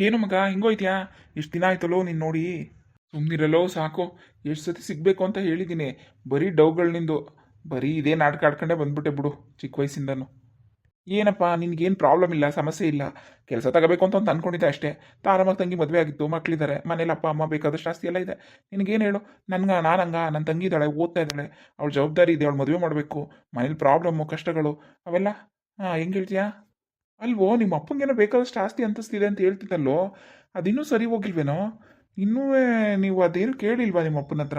ಏನು ಮಗ, ಹಿಂಗೋಯ್ತ್ಯಾ? ಇಷ್ಟು ದಿನ ಆಯ್ತಲ್ಲೋ ನೀನು ನೋಡಿ. ಸುಮ್ಮನಿರಲ್ಲೋ ಸಾಕು. ಎಷ್ಟು ಸತಿ ಸಿಗಬೇಕು ಅಂತ ಹೇಳಿದ್ದೀನಿ ಬರೀ ಡೌಗಳು ನಿಂದು. ಬರೀ ಇದೇ ನಾಟಕ ಆಡ್ಕೊಂಡೆ ಬಂದ್ಬಿಟ್ಟೆ ಬಿಡು, ಚಿಕ್ಕ ವಯಸ್ಸಿಂದನು. ಏನಪ್ಪ, ನಿನಗೇನು ಪ್ರಾಬ್ಲಮ್ ಇಲ್ಲ, ಸಮಸ್ಯೆ ಇಲ್ಲ. ಕೆಲಸ ತಗೋಬೇಕು ಅಂತ ಒಂದು ಅಂದ್ಕೊಂಡಿದ್ದೆ ಅಷ್ಟೇ. ತಾರಮ್ಮ ತಂಗಿ ಮದುವೆ ಆಗಿತ್ತು ಮಕ್ಕಳಿದ್ದಾರೆ ಮನೇಲಿ ಅಪ್ಪ, ಅಮ್ಮ ಬೇಕಾದಷ್ಟು ಆಸ್ತಿ ಎಲ್ಲ ಇದೆ. ನಿನಗೇನು ಹೇಳು? ನನ್ಗೆ ನಾನು ಹಂಗ ನನ್ನ ತಂಗಿ ಇದ್ದಾಳೆ, ಓದ್ತಾ ಇದ್ದಾಳೆ. ಅವಳ ಜವಾಬ್ದಾರಿ ಇದೆ, ಅವಳು ಮದುವೆ ಮಾಡಬೇಕು. ಮನೇಲಿ ಪ್ರಾಬ್ಲಮ್ಮು ಕಷ್ಟಗಳು, ಅವೆಲ್ಲ? ಹಾಂ ಹೆಂಗೆ ಹೇಳ್ತೀಯಾ? ಅಲ್ವೋ, ನಿಮ್ಮ ಅಪ್ಪಂಗೇನೋ ಬೇಕಾದಷ್ಟು ಆಸ್ತಿ ಅಂತಸ್ತಿದೆ ಅಂತ ಹೇಳ್ತಿದ್ದಲ್ಲೋ? ಅದಿನ್ನೂ ಸರಿ ಹೋಗಿಲ್ವೇನೋ? ಇನ್ನೂ ನೀವು ಅದೇನು ಕೇಳಿಲ್ವಾ ನಿಮ್ಮ ಅಪ್ಪನ ಹತ್ರ?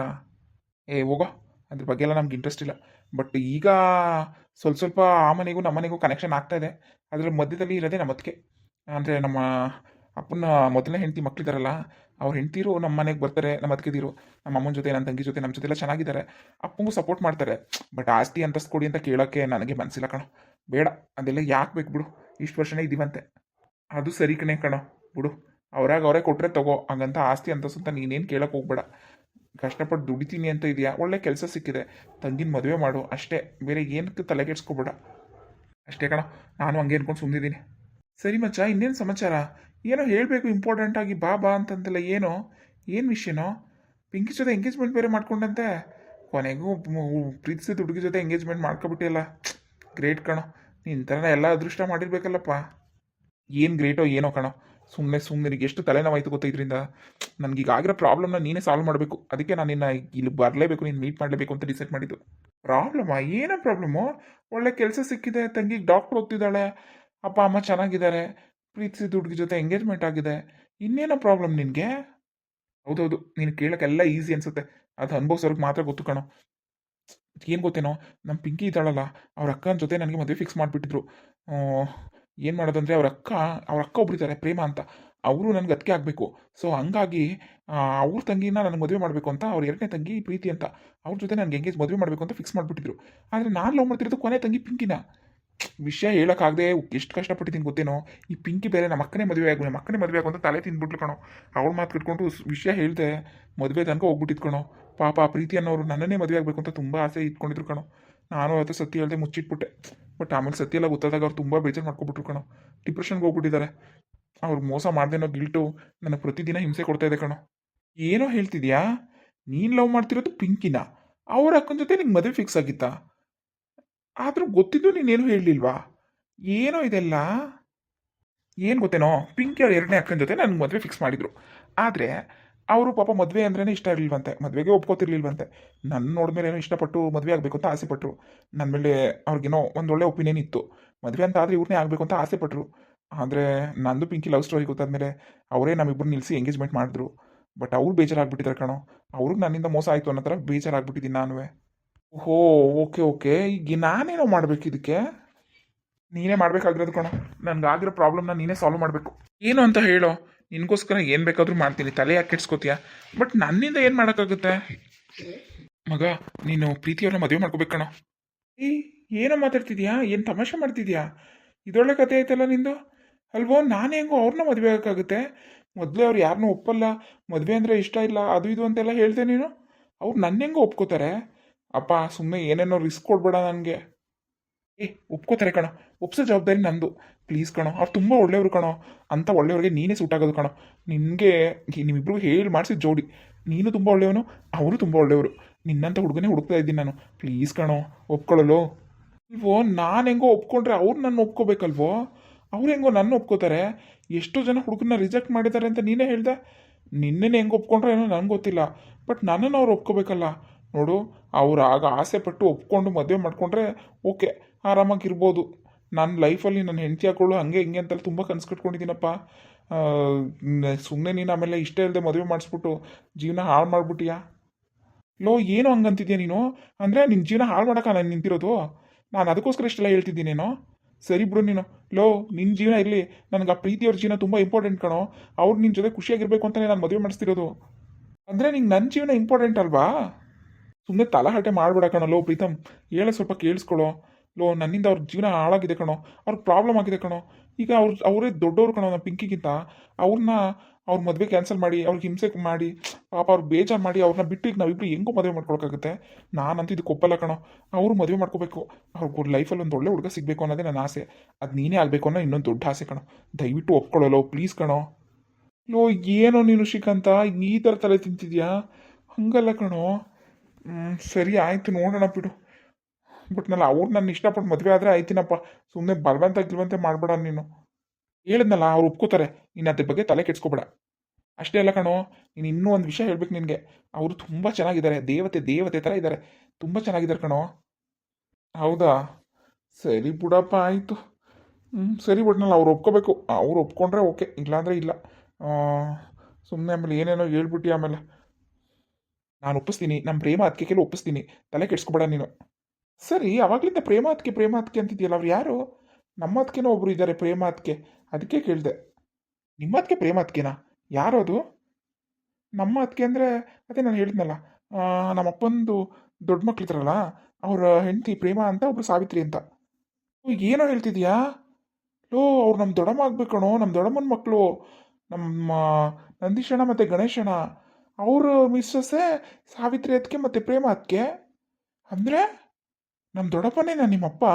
ಏ, ಹೋಗೋ. ಅದ್ರ ಬಗ್ಗೆ ಎಲ್ಲ ನಮ್ಗೆ ಇಂಟ್ರೆಸ್ಟ್ ಇಲ್ಲ. ಬಟ್ ಈಗ ಸ್ವಲ್ಪ ಸ್ವಲ್ಪ ಆ ಮನೆಗೂ, ನಮ್ಮ ಮನೆಗೂ ಕನೆಕ್ಷನ್ ಆಗ್ತಾ ಇದೆ. ಅದರ ಮಧ್ಯದಲ್ಲಿ ಇರೋದೇ ನಮ್ಮ ಅದಕ್ಕೆ ಅಂದರೆ ನಮ್ಮ ಅಪ್ಪನ ಮೊದಲನೇ ಹೆಂಡತಿ ಮಕ್ಕಳಿದಾರಲ್ಲ ಅವ್ರ ಹೆಂಡ್ತಿರು ನಮ್ಮ ಮನೆಗೆ ಬರ್ತಾರೆ, ನಮ್ಮ ಅತ್ತಿಗೆದಿರು. ನಮ್ಮ ಅಮ್ಮನ ಜೊತೆ, ನನ್ನ ತಂಗಿ ಜೊತೆ, ನಮ್ಮ ಜೊತೆ ಎಲ್ಲ ಚೆನ್ನಾಗಿದ್ದಾರೆ. ಅಪ್ಪಂಗೂ ಸಪೋರ್ಟ್ ಮಾಡ್ತಾರೆ. ಬಟ್ ಆಸ್ತಿ ಅಂತಸ್ಕೊಡಿ ಅಂತ ಕೇಳೋಕ್ಕೆ ನನಗೆ ಮನಸ್ಸಿಲ್ಲ ಕಣ. ಬೇಡ. ಅದೆಲ್ಲ ಯಾಕೆ ಬೇಕು ಬಿಡು. ಇಷ್ಟು ವರ್ಷನೇ ಇದ್ದೀವಂತೆ ಅದು ಸರಿ ಕಣೆ ಕಣೋ, ಬಿಡು. ಅವ್ರಾಗ ಅವರೇ ಕೊಟ್ಟರೆ ತಗೋ, ಹಂಗಂತ ಆಸ್ತಿ ಅಂತ ಸುತ್ತ ನೀನೇನು ಕೇಳಕ್ಕೆ ಹೋಗ್ಬೇಡ. ಕಷ್ಟಪಟ್ಟು ದುಡಿತೀನಿ ಅಂತ ಇದೆಯಾ? ಒಳ್ಳೆ ಕೆಲಸ ಸಿಕ್ಕಿದೆ. ತಂಗಿನ ಮದುವೆ ಮಾಡು, ಅಷ್ಟೇ. ಬೇರೆ ಏನಕ್ಕೆ ತಲೆ ಕೆಡ್ಸ್ಕೊಬೇಡ ಅಷ್ಟೇ ಕಣ, ನಾನು ಹಂಗೆ ಅನ್ಕೊಂಡು ಸುಮ್ಮನಿದ್ದೀನಿ ಸರಿ ಮಚ್ಚ, ಇನ್ನೇನು ಸಮಾಚಾರ? ಏನೋ ಹೇಳಬೇಕು ಇಂಪಾರ್ಟೆಂಟ್ ಆಗಿ ಬಾ ಬಾ ಅಂತಂತೆಲ್ಲ ಏನೋ? ಏನು ವಿಷಯನೋ? ಪಿಂಕಿ ಜೊತೆ ಎಂಗೇಜ್ಮೆಂಟ್ ಬೇರೆ ಮಾಡ್ಕೊಂಡಂತೆ. ಕೊನೆಗೂ ಪ್ರೀತಿಸಿದ ಹುಡುಗಿ ಜೊತೆ ಎಂಗೇಜ್ಮೆಂಟ್ ಮಾಡ್ಕೊಬಿಟ್ಟಿಯಲ್ಲ. ಗ್ರೇಟ್ ಕಣೋ. ನಿನ್ನ ಥರನ ಎಲ್ಲ ಅದೃಷ್ಟ ಮಾಡಿರ್ಬೇಕಲ್ಲಪ್ಪ. ಏನು ಗ್ರೇಟೋ ಏನೋ ಕಣೋ. ಸುಮ್ಮನೆ ಸುಮ್ಮನೆ ನಿನಗೆ ಎಷ್ಟು ತಲೆನೋವಾಯ್ತು ಗೊತ್ತಾ ಇದರಿಂದ. ನನಗೀಗ ಆಗಿರೋ ಪ್ರಾಬ್ಲಮ್ನ ನೀನೇ ಸಾಲ್ವ್ ಮಾಡಬೇಕು. ಅದಕ್ಕೆ ನಾನು ನಿನ್ನ ಇಲ್ಲಿ ಬರಲೇಬೇಕು, ನೀನು ಮೀಟ್ ಮಾಡಲೇಬೇಕು ಅಂತ ಡಿಸೈಡ್ ಮಾಡಿದ್ದು. ಪ್ರಾಬ್ಲಮ್ಮ ಏನೋ ಪ್ರಾಬ್ಲಮ್ಮು ಒಳ್ಳೆ ಕೆಲಸ ಸಿಕ್ಕಿದೆ ತಂಗಿಗೆ ಡಾಕ್ಟ್ರ್ ಓದ್ತಿದ್ದಾಳೆ, ಅಪ್ಪ, ಅಮ್ಮ ಚೆನ್ನಾಗಿದ್ದಾರೆ, ಪ್ರೀತಿಸಿದ ಹುಡುಗಿ ಜೊತೆ ಎಂಗೇಜ್ಮೆಂಟ್ ಆಗಿದೆ. ಇನ್ನೇನೋ ಪ್ರಾಬ್ಲಮ್ ನಿನಗೆ? ಹೌದೌದು, ನೀನು ಕೇಳೋಕ್ಕೆಲ್ಲ ಈಸಿ ಅನಿಸುತ್ತೆ. ಅದು ಅನುಭವಿಸೋರಿಗೆ ಮಾತ್ರ ಗೊತ್ತು ಕಣೋ. ಏನು ಗೊತ್ತೇನೋ? ನಮ್ಮ ಪಿಂಕಿ ಇದ್ದಾಳಲ್ಲ, ಅವ್ರ ಅಕ್ಕನ ಜೊತೆ ನನಗೆ ಮದುವೆ ಫಿಕ್ಸ್ ಮಾಡಿಬಿಟ್ಟಿದ್ರು. ಏನು ಮಾಡೋದಂದರೆ ಅವ್ರ ಅಕ್ಕ ಅವ್ರ ಅಕ್ಕ ಒಬ್ಬರಿದ್ದಾರೆ ಪ್ರೇಮ ಅಂತ. ಅವರು ನನಗೆ ಅದಕ್ಕೆ ಆಗಬೇಕು. ಸೊ ಹಂಗಾಗಿ ಅವ್ರ ತಂಗಿನ ನನಗೆ ಮದುವೆ ಮಾಡಬೇಕು ಅಂತ, ಅವ್ರ ಎರಡನೇ ತಂಗಿ ಪ್ರೀತಿ ಅಂತ. ಅವ್ರ ಜೊತೆ ನನಗೆ ಎಂಗೇಜ್ ಮದುವೆ ಮಾಡಬೇಕು ಅಂತ ಫಿಕ್ಸ್ ಮಾಡಿಬಿಟ್ಟಿದ್ರು. ಆದರೆ ನಾನು ಲವ್ ಮಾಡ್ತಿರೋದು ಕೊನೆ ತಂಗಿ ಪಿಂಕಿನ. ವಿಷಯ ಹೇಳೋಕ್ಕಾಗದೆ ಎಷ್ಟು ಕಷ್ಟಪಟ್ಟಿದ್ದೀನಿ ಗೊತ್ತೇನೋ? ಈ ಪಿಂಕಿ ಬೇರೆ ನಮ್ಮ ಅಕ್ಕನೇ ಮದುವೆ ಆಗು ನಮ್ಮ ಅಕ್ಕನೇ ಮದುವೆ ಆಗು ಅಂತ ತಲೆ ತಿಂದ್ಬಿಟ್ಲು ಕಣೋ. ಅವಳು ಮಾತು ಕಟ್ಕೊಂಡು ವಿಷಯ ಹೇಳ್ದೆ, ಮದುವೆ ತನಕ ಹೋಗ್ಬಿಟ್ಟಿದ್ ಕಣೋ. ಪಾಪ ಪ್ರೀತಿ ಅನ್ನೋರು ನನ್ನನ್ನೇ ಮದುವೆ ಆಗಬೇಕು ಅಂತ ತುಂಬ ಆಸೆ ಇಟ್ಕೊಂಡಿದ್ರು ಕಣೋ. ನಾನು ಅದೇ ಸತ್ಯ ಹೇಳ್ದೆ ಮುಚ್ಚಿಟ್ಬಿಟ್ಟೆ. ಬಟ್ ಆಮೇಲೆ ಸತ್ಯ ಎಲ್ಲ ಗೊತ್ತಾದಾಗ ಅವ್ರು ತುಂಬ ಬೇಜಾರು ಮಾಡ್ಕೊಬಿಟ್ರು ಕಣೋ. ಡಿಪ್ರೆಷನ್ಗೆ ಹೋಗ್ಬಿಟ್ಟಿದ್ದಾರೆ ಅವ್ರು ಮೋಸ ಮಾಡ್ದೇನೋ ಗಿಲ್ಟು ನನಗೆ ಪ್ರತಿದಿನ ಹಿಂಸೆ ಕೊಡ್ತಾ ಇದೆ ಕಣೋ. ಏನೋ ಹೇಳ್ತಿದ್ಯಾ? ನೀನು ಲವ್ ಮಾಡ್ತಿರೋದು ಪಿಂಕಿನ? ಅವ್ರ ಅಕ್ಕನ ಜೊತೆ ನಿಂಗೆ ಮದುವೆ ಫಿಕ್ಸ್ ಆಗಿತ್ತಾ? ಆದರೂ ಗೊತ್ತಿದ್ದು ನೀನೇನು ಹೇಳಲಿಲ್ವಾ? ಏನೋ ಇದೆಲ್ಲ? ಏನು ಗೊತ್ತೇನೋ? ಪಿಂಕಿ ಅವ್ರ ಎರಡನೇ ಅಕ್ಕನ ಜೊತೆ ನನಗೆ ಮದುವೆ ಫಿಕ್ಸ್ ಮಾಡಿದರು. ಆದರೆ ಅವರು ಪಾಪ ಮದುವೆ ಅಂದ್ರೇ ಇಷ್ಟ ಇರಲಿಲ್ವಂತೆ. ಮದುವೆಗೆ ಒಪ್ಕೋತಿರ್ಲಿಲ್ವಂತೆ. ನನ್ನ ನೋಡಿದ್ಮೇಲೆ ಏನೋ ಇಷ್ಟಪಟ್ಟು ಮದುವೆ ಆಗಬೇಕು ಅಂತ ಆಸೆ ಪಟ್ಟರು ನನ್ನ ಮೇಲೆ ಅವ್ರಿಗೇನೋ ಒಂದೊಳ್ಳೆ ಒಪಿನಿಯನ್ ಇತ್ತು. ಮದುವೆ ಅಂತ ಆದರೆ ಇವ್ರನ್ನೇ ಆಗಬೇಕು ಅಂತ ಆಸೆ ಪಟ್ಟರು ಆದರೆ ನಂದು ಪಿಂಕಿ ಲವ್ ಸ್ಟೋರಿ ಗೊತ್ತಾದ್ಮೇಲೆ ಅವರೇ ನಮ್ಮಿಬ್ಬರು ನಿಲ್ಲಿಸಿ ಎಂಗೇಜ್ಮೆಂಟ್ ಮಾಡಿದ್ರು. ಬಟ್ ಅವ್ರು ಬೇಜಾರಾಗ್ಬಿಟ್ಟಿದ್ದಾರೆ ಕಣೋ. ಅವ್ರಿಗೆ ನನ್ನಿಂದ ಮೋಸ ಆಯಿತು ಅನ್ನೋ ಥರ ಬೇಜಾರಾಗ್ಬಿಟ್ಟಿದ್ದೀನಿ ನಾನು ಓಹೋ, ಓಕೆ ಓಕೆ. ಈಗ ನಾನೇನೋ ಮಾಡ್ಬೇಕು ಇದಕ್ಕೆ? ನೀನೇ ಮಾಡ್ಬೇಕಾಗಿರೋದು ಕಣೋ. ನನಗಾಗಿರೋ ಪ್ರಾಬ್ಲಮ್ನ ನೀನೇ ಸಾಲ್ವ್ ಮಾಡಬೇಕು. ಏನು ಅಂತ ಹೇಳೋ? ನಿನಗೋಸ್ಕರ ಏನು ಬೇಕಾದರೂ ಮಾಡ್ತೀನಿ. ತಲೆ ಯಾಕೆ ಕೆಡ್ಸ್ಕೋತೀಯ? ಬಟ್ ನನ್ನಿಂದ ಏನು ಮಾಡೋಕ್ಕಾಗುತ್ತೆ? ಮಗ, ನೀನು ಪ್ರೀತಿಯವ್ರನ್ನ ಮದುವೆ ಮಾಡ್ಕೋಬೇಕು ಕಣೋ. ಏ, ಏನೋ ಮಾತಾಡ್ತಿದ್ಯಾ? ಏನು ತಮಾಷೆ ಮಾಡ್ತಿದ್ಯಾ? ಇದೊಳ್ಳೆ ಕತೆ ಐತಲ್ಲ ನಿಂದು? ಅಲ್ವೋ, ನಾನು ಹೆಂಗೋ ಅವ್ರನ್ನ ಮದುವೆ ಆಗೋಕ್ಕಾಗುತ್ತೆ? ಮೊದಲೇ ಅವ್ರು ಯಾರನ್ನೂ ಒಪ್ಪಲ್ಲ. ಮದುವೆ ಅಂದರೆ ಇಷ್ಟ ಇಲ್ಲ, ಅದು ಇದು ಅಂತೆಲ್ಲ ಹೇಳ್ದೆ ನೀನು? ಅವ್ರು ನನ್ನ ಹೆಂಗೋ ಒಪ್ಕೋತಾರೆ? ಅಪ್ಪ, ಸುಮ್ಮನೆ ಏನೇನೋ ರಿಸ್ಕ್ ಕೊಡ್ಬೇಡ ನನಗೆ. ಏ, ಒಪ್ಕೋತಾರೆ ಕಣೋ. ಒಪ್ಸೋ ಜವಾಬ್ದಾರಿ ನಂದು. ಪ್ಲೀಸ್ ಕಣೋ, ಅವ್ರು ತುಂಬ ಒಳ್ಳೆಯವರು ಕಣೋ. ಅಂತ ಒಳ್ಳೆಯವ್ರಿಗೆ ನೀನೇ ಸೂಟ್ ಆಗೋದು ಕಣೋ. ನಿನಗೆ, ನಿಮ್ಮಿಬ್ರಿಗೂ ಹೇಳಿ ಮಾಡಿಸಿದ ಜೋಡಿ. ನೀನು ತುಂಬ ಒಳ್ಳೆಯವನು, ಅವರು ತುಂಬ ಒಳ್ಳೆಯವರು. ನಿನ್ನಂಥ ಹುಡುಗನೇ ಹುಡುಕ್ತಾ ಇದ್ದೀನಿ ನಾನು. ಪ್ಲೀಸ್ ಕಣೋ ಒಪ್ಕೊಳ್ಳಲು ಇಲ್ವೋ, ನಾನು ಹೆಂಗೋ ಒಪ್ಕೊಂಡ್ರೆ ಅವ್ರು ನನ್ನ ಒಪ್ಕೋಬೇಕಲ್ವೋ? ಅವ್ರು ಹೆಂಗೋ ನನ್ನ ಒಪ್ಕೋತಾರೆ? ಎಷ್ಟೋ ಜನ ಹುಡುಗನ ರಿಜೆಕ್ಟ್ ಮಾಡಿದ್ದಾರೆ ಅಂತ ನೀನೇ ಹೇಳ್ದೆ? ನಿನ್ನೇ ಹೆಂಗೆ ಒಪ್ಕೊಂಡ್ರೆ ಏನೋ ನನಗೆ ಗೊತ್ತಿಲ್ಲ. ಬಟ್ ನನ್ನನ್ನು ಅವ್ರು ಒಪ್ಕೋಬೇಕಲ್ಲ. ನೋಡು, ಅವ್ರು ಆಗ ಆಸೆ ಪಟ್ಟು ಒಪ್ಕೊಂಡು ಮದುವೆ ಮಾಡಿಕೊಂಡ್ರೆ ಓಕೆ, ಆರಾಮಾಗಿರ್ಬೋದು. ನನ್ನ ಲೈಫಲ್ಲಿ ನನ್ನ ಹೆಂಡತಿ ಹಾಕೊಳ್ಳು ಹಂಗೆ ಹಿಂಗೆ ಅಂತೆಲ್ಲ ತುಂಬ ಕನಸು ಕಟ್ಕೊಂಡಿದ್ದೀನಪ್ಪ. ಸುಮ್ಮನೆ ನೀನು ಆಮೇಲೆ ಇಷ್ಟ ಇಲ್ಲದೆ ಮದುವೆ ಮಾಡಿಸ್ಬಿಟ್ಟು ಜೀವನ ಹಾಳು ಮಾಡಿಬಿಟ್ಟಿಯಾ? ಲೋ, ಏನು ಹಂಗಂತಿದ್ಯಾ ನೀನು? ಅಂದರೆ ನಿನ್ನ ಜೀವನ ಹಾಳು ಮಾಡೋಕ್ಕ ನಾನು ನಿಂತಿರೋದು? ನಾನು ಅದಕ್ಕೋಸ್ಕರ ಇಷ್ಟೆಲ್ಲ ಹೇಳ್ತಿದ್ದೀನೇನೋ? ಸರಿ ಬಿಡು ನೀನು. ಲೋ ನಿನ್ನ ಜೀವನ ಇರಲಿ. ನನಗೆ ಆ ಪ್ರೀತಿಯವ್ರ ಜೀವನ ತುಂಬ ಇಂಪಾರ್ಟೆಂಟ್ ಕಣೋ. ಅವ್ರು ನಿನ್ನ ಜೊತೆ ಖುಷಿಯಾಗಿರ್ಬೇಕು ಅಂತಲೇ ನಾನು ಮದುವೆ ಮಾಡಿಸ್ತಿರೋದು. ಅಂದರೆ ನಿಂಗೆ ನನ್ನ ಜೀವನ ಇಂಪಾರ್ಟೆಂಟ್ ಅಲ್ವಾ? ಸುಮ್ಮನೆ ತಲಹಟೆ ಮಾಡ್ಬೇಡ ಕಣೋ ಪ್ರೀತಮ್. ಹೇಳೋ, ಸ್ವಲ್ಪ ಕೇಳಿಸ್ಕೊಳ್ಳೋ ಲೋ, ನನ್ನಿಂದ ಅವ್ರ ಜೀವನ ಹಾಳಾಗಿದೆ ಕಣೋ. ಅವ್ರ ಪ್ರಾಬ್ಲಮ್ ಆಗಿದೆ ಕಣೋ. ಈಗ ಅವ್ರು, ಅವರೇ ದೊಡ್ಡವರು ಕಣೋ ನಮ್ಮ ಪಿಂಕಿಗಿಂತ. ಅವ್ರನ್ನ ಅವ್ರ ಮದುವೆ ಕ್ಯಾನ್ಸಲ್ ಮಾಡಿ, ಅವ್ರಿಗೆ ಹಿಂಸೆ ಮಾಡಿ, ಪಾಪ ಅವ್ರು ಬೇಜಾರು ಮಾಡಿ ಅವ್ರನ್ನ ಬಿಟ್ಟು ಈಗ ನಾವಿಬ್ರು ಹೆಂಗೂ ಮದುವೆ ಮಾಡ್ಕೊಳಕ್ಕಾಗುತ್ತೆ? ನಾನಂತೂ ಇದಕ್ಕೆ ಒಪ್ಪಲ್ಲ ಕಣೋ. ಅವರು ಮದುವೆ ಮಾಡ್ಕೋಬೇಕು. ಅವ್ರ ಲೈಫಲ್ಲಿ ಒಂದು ಒಳ್ಳೆ ಹುಡುಗ ಸಿಗಬೇಕು ಅನ್ನೋದೇ ನನ್ನ ಆಸೆ. ಅದು ನೀನೇ ಆಗಬೇಕು ಅನ್ನೋ ಇನ್ನೊಂದು ದೊಡ್ಡ ಆಸೆ ಕಣೋ. ದಯವಿಟ್ಟು ಒಪ್ಕೊಳ್ಳೋಲ್ಲ ಪ್ಲೀಸ್ ಕಣೋ. ಲೋ, ಏನೋ ನೀನು ಶ್ರೀಕಾಂತ, ಈ ಥರ ತಲೆ ತಿಂತಿದ್ಯಾ? ಹಂಗಲ್ಲ ಕಣೋ. ಸರಿ, ಆಯಿತು, ನೋಡೋಣ ಬಿಡು. ಬಟ್ ನಲ್ಲ ಅವ್ರು ನನ್ನ ಇಷ್ಟಪಟ್ಟು ಮದುವೆ ಆದರೆ ಆಯ್ತಿನಪ್ಪ. ಸುಮ್ಮನೆ ಬಲವಂತ ಗಿಲ್ವಂತೆ ಮಾಡಬೇಡ ನೀನು. ಹೇಳಿದ್ನಲ್ಲ, ಅವ್ರು ಒಪ್ಕೋತಾರೆ. ನೀನು ಅದ್ರ ಬಗ್ಗೆ ತಲೆ ಕೆಡ್ಸ್ಕೊಬೇಡ. ಅಷ್ಟೇ ಅಲ್ಲ ಕಣೋ, ನೀನು ಇನ್ನೂ ಒಂದು ವಿಷಯ ಹೇಳ್ಬೇಕು ನಿನಗೆ. ಅವರು ತುಂಬ ಚೆನ್ನಾಗಿದ್ದಾರೆ. ದೇವತೆ ದೇವತೆ ಥರ ಇದ್ದಾರೆ. ತುಂಬ ಚೆನ್ನಾಗಿದ್ದಾರೆ ಕಣೋ. ಹೌದಾ? ಸರಿ ಬಿಡಪ್ಪ, ಆಯಿತು. ಹ್ಞೂ ಸರಿ ಬಿಟ್ನಲ್ಲ ಅವ್ರು ಒಪ್ಕೋಬೇಕು. ಅವ್ರು ಒಪ್ಕೊಂಡ್ರೆ ಓಕೆ. ಇಲ್ಲಾಂದರೆ ಇಲ್ಲ. ಸುಮ್ಮನೆ ಆಮೇಲೆ ಏನೇನೋ ಹೇಳ್ಬಿಟ್ಟು ಆಮೇಲೆ. ನಾನು ಒಪ್ಪಿಸ್ತೀನಿ ನಮ್ಮ ಪ್ರೇಮ ಅದಕ್ಕೆ ಒಪ್ಪಿಸ್ತೀನಿ, ತಲೆ ಕೆಡ್ಸ್ಕೊಬೇಡ ನೀನು. ಸರಿ ಅವಾಗಲಿಂದ ಪ್ರೇಮ ಅದಕ್ಕೆ ಪ್ರೇಮ ಅದಕ್ಕೆ ಅಂತಿದ್ಯಲ್ಲ ಅವ್ರು ಯಾರು? ನಮ್ಮ ಅದಕ್ಕೇನೋ ಒಬ್ಬರು ಇದ್ದಾರೆ ಪ್ರೇಮ ಅದಕ್ಕೆ ಅದಕ್ಕೆ ಕೇಳಿದೆ. ನಿಮ್ಮ ಅದಕ್ಕೆ ಪ್ರೇಮ ಅದಕ್ಕೆನಾ ಯಾರು ಅದು ನಮ್ಮ ಅದಕ್ಕೆ ಅಂದರೆ, ಅದೇ ನಾನು ಹೇಳಿದ್ನಲ್ಲ ನಮ್ಮ ಅಪ್ಪಂದು ದೊಡ್ಡ ಮಕ್ಳಿದ್ರಲ್ಲ ಅವ್ರ ಹೆಂಡತಿ ಪ್ರೇಮ ಅಂತ ಒಬ್ರು ಸಾವಿತ್ರಿ ಅಂತ. ಏನೋ ಹೇಳ್ತಿದ್ಯಾ? ಲೋ, ಅವ್ರು ನಮ್ಮ ದೊಡ್ಡಮ್ಮ ಆಗ್ಬೇಕಣೋ ನಮ್ಮ ದೊಡ್ಡಮ್ಮನ ಮಕ್ಕಳು ನಮ್ಮ ನಂದೀಶಣ್ಣ ಮತ್ತು ಗಣೇಶಣ್ಣ. ಅವ್ರ ಮಿಸ್ಸಸ್ಸೇ ಸಾವಿತ್ರಿ ಅದಕ್ಕೆ ಮತ್ತು ಪ್ರೇಮ ಅದಕ್ಕೆ ಅಂದರೆ ನಮ್ಮ ದೊಡ್ಡಪ್ಪನೇನಾ ನಿಮ್ಮಪ್ಪ?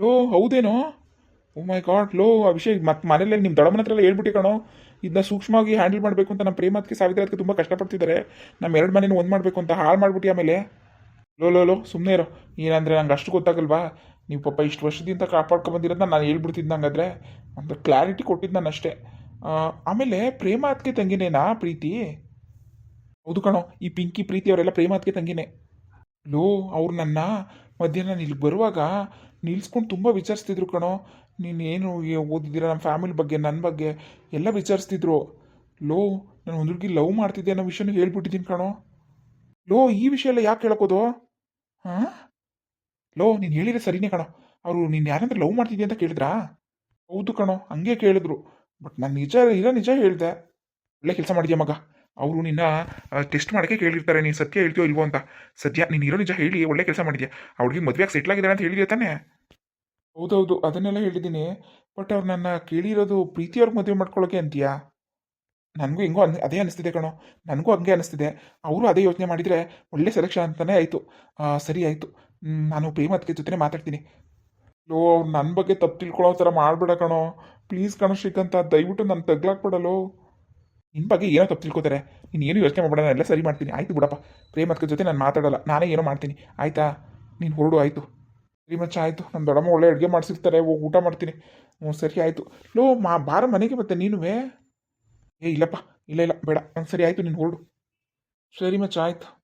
ಲೋ, ಹೌದೇನೋ? ಓ ಮೈ ಗಾಡ್, ಲೋ, ಅಭಿಷೇಕ್ ಮತ್ತೆ ಮನೇಲಿ ನಿಮ್ಮ ದೊಡ್ಡಮ್ಮನ ಹತ್ರ ಎಲ್ಲ ಹೇಳ್ಬಿಟ್ಟು ಕಣೋ. ಇದನ್ನ ಸೂಕ್ಷ್ಮವಾಗಿ ಹ್ಯಾಂಡಲ್ ಮಾಡಬೇಕು ಅಂತ ನಮ್ಮ ಪ್ರೇಮ ಅದಕ್ಕೆ ಸಾವಿತ್ರಿ ಅದಕ್ಕೆ ತುಂಬ ಕಷ್ಟಪಡ್ತಿದ್ದಾರೆ ನಮ್ಮ ಎರಡು ಮನೇನ ಒಂದು ಮಾಡಬೇಕು ಅಂತ ಹಾಳು ಮಾಡ್ಬಿಟ್ಟು ಆಮೇಲೆ. ಲೋ ಲೋ ಲೋ ಸುಮ್ಮನೆ ಇರೋ. ಏನಂದರೆ ನಂಗೆ ಅಷ್ಟು ಗೊತ್ತಾಗಲ್ವಾ? ನೀವು ಪಾಪ ಇಷ್ಟು ವರ್ಷದಿಂದ ಕಾಪಾಡ್ಕೊಂಬಂದಿರೋದನ್ನ ನಾನು ಹೇಳ್ಬಿಡ್ತಿದ್ದೆ ಹಂಗಾದ್ರೆ ಒಂದು ಕ್ಲಾರಿಟಿ ಕೊಟ್ಟಿದ್ದು ನಾನು ಅಷ್ಟೇ ಆಮೇಲೆ ಪ್ರೇಮ ಅದಕ್ಕೆ ತಂಗಿನೇನಾ ಪ್ರೀತಿ? ಹೌದು ಕಣೋ, ಈ ಪಿಂಕಿ ಪ್ರೀತಿ ಅವರೆಲ್ಲ ಪ್ರೇಮ ತಂಗಿನೇ. ಲೋ, ಅವ್ರು ನನ್ನ ಮಧ್ಯಾಹ್ನ ಇಲ್ಲಿಗೆ ಬರುವಾಗ ನಿಲ್ಸ್ಕೊಂಡು ತುಂಬ ವಿಚಾರಿಸ್ತಿದ್ರು ಕಣೋ. ನೀನು ಏನು ಓದಿದ್ದೀರಾ ನಮ್ಮ ಫ್ಯಾಮಿಲಿ ಬಗ್ಗೆ ನನ್ನ ಬಗ್ಗೆ? ಎಲ್ಲ ವಿಚಾರಿಸ್ತಿದ್ರು. ಲೋ, ನಾನು ಒಂದು ಲವ್ ಮಾಡ್ತಿದ್ದೆ ಅನ್ನೋ ವಿಷಯನ ಹೇಳ್ಬಿಟ್ಟಿದ್ದೀನಿ ಕಣೋ. ಲೋ, ಈ ವಿಷಯ ಎಲ್ಲ ಯಾಕೆ ಹೇಳಕೋದು ಹಾಂ ಲೋ, ನೀನು ಹೇಳಿದ್ರೆ ಸರಿನೇ ಕಣೋ. ಅವರು, ನೀನು ಯಾರಂದ್ರೆ ಲವ್ ಮಾಡ್ತಿದ್ದೆ ಅಂತ ಕೇಳಿದ್ರಾ? ಹೌದು ಕಣೋ, ಹಂಗೆ ಕೇಳಿದ್ರು. ಬಟ್ ನಾನು ನಿಜ, ಇರೋ ನಿಜ ಹೇಳಿದೆ. ಒಳ್ಳೆ ಕೆಲಸ ಮಾಡಿದ್ಯಾ ಮಗ? ಅವರು ನಿನ್ನ ಟೆಸ್ಟ್ ಮಾಡೋಕ್ಕೆ ಕೇಳಿರ್ತಾರೆ. ನೀನು ಸತ್ಯ ಹೇಳ್ತೀಯೋ ಇಲ್ವೋ ಅಂತ. ಸದ್ಯ ನೀನು ಇರೋ ನಿಜ ಹೇಳಿ, ಒಳ್ಳೆ ಕೆಲಸ ಮಾಡಿದ್ಯಾ? ಅವ್ರಿಗೆ ಮದುವೆಗೆ ಸೆಟ್ಲ್ ಆಗಿದ್ದಾರೆ ಅಂತ ಹೇಳಿದ್ಯಾ ತಾನೆ? ಹೌದೌದು, ಅದನ್ನೆಲ್ಲ ಹೇಳಿದ್ದೀನಿ. ಬಟ್ ಅವ್ರು ನನ್ನ ಕೇಳಿರೋದು ಪ್ರೀತಿಯವ್ರಿಗೆ ಮದುವೆ ಮಾಡ್ಕೊಳ್ಳೋಕೆ ಅಂತೀಯಾ? ನನಗೂ ಹೆಂಗೋ ಅನ್, ಅದೇ ಅನಿಸ್ತಿದೆ ಕಣೋ. ನನಗೂ ಹಂಗೆ ಅನಿಸ್ತಿದೆ. ಅವರು ಅದೇ ಯೋಚನೆ ಮಾಡಿದರೆ ಒಳ್ಳೆ ಸೆಲೆಕ್ಷನ್ ಅಂತಲೇ ಆಯಿತು. ಸರಿ ಆಯಿತು. ನಾನು ಪ್ರೇಮ ಅದಕ್ಕೆ ಜೊತೆ ಮಾತಾಡ್ತೀನಿ. ಲೋ ಅವ್ರು ನನ್ನ ಬಗ್ಗೆ ತಪ್ಪು ತಿಳ್ಕೊಳ್ಳೋ ಥರ ಮಾಡಬೇಡ ಕಣೋ. ಪ್ಲೀಸ್ ಕಣೋ ಶ್ರೀಕಂತ, ದಯವಿಟ್ಟು ನಾನು ತಗ್ಲಾಕ್ಬಿಡಲು ನಿನ್ನ ಬಗ್ಗೆ ಏನೋ ತಪ್ಪು ತಿಳ್ಕೊತಾರೆ. ನೀನು ಏನು ಯೋಚನೆ ನಾನು ಎಲ್ಲ ಸರಿ ಮಾಡ್ತೀನಿ. ಆಯ್ತು ಬಿಡಪ್ಪ. ಪ್ರೇಮತ್ಕ ಜೊತೆ ನಾನು ಮಾತಾಡಲ್ಲ. ನಾನೇ ಏನೋ ಮಾಡ್ತೀನಿ. ಆಯ್ತಾ? ನೀನು ಹೊರಡು, ಆಯಿತು. ಸರಿ ಮಚ್ಚ, ಆಯಿತು. ನಮ್ಮ ದೊಡ್ಡಮ್ಮ ಒಳ್ಳೆ ಅಡುಗೆ ಮಾಡಿಸಿರ್ತಾರೆ. ಹೋಗಿ ಊಟ ಮಾಡ್ತೀನಿ. ಹ್ಞೂ ಸರಿ, ಆಯಿತು. ಲೋ, ಮಾ, ಬಾರ ಮನೆಗೆ ಮತ್ತೆ ನೀನುವೇ. ಏ, ಇಲ್ಲಪ್ಪ. ಇಲ್ಲ ಇಲ್ಲ, ಬೇಡ. ಒಂದು ಸರಿ, ಆಯಿತು, ನೀನು ಹೊರಡು. ಸರಿ ಮಚ್ಚ, ಆಯಿತು.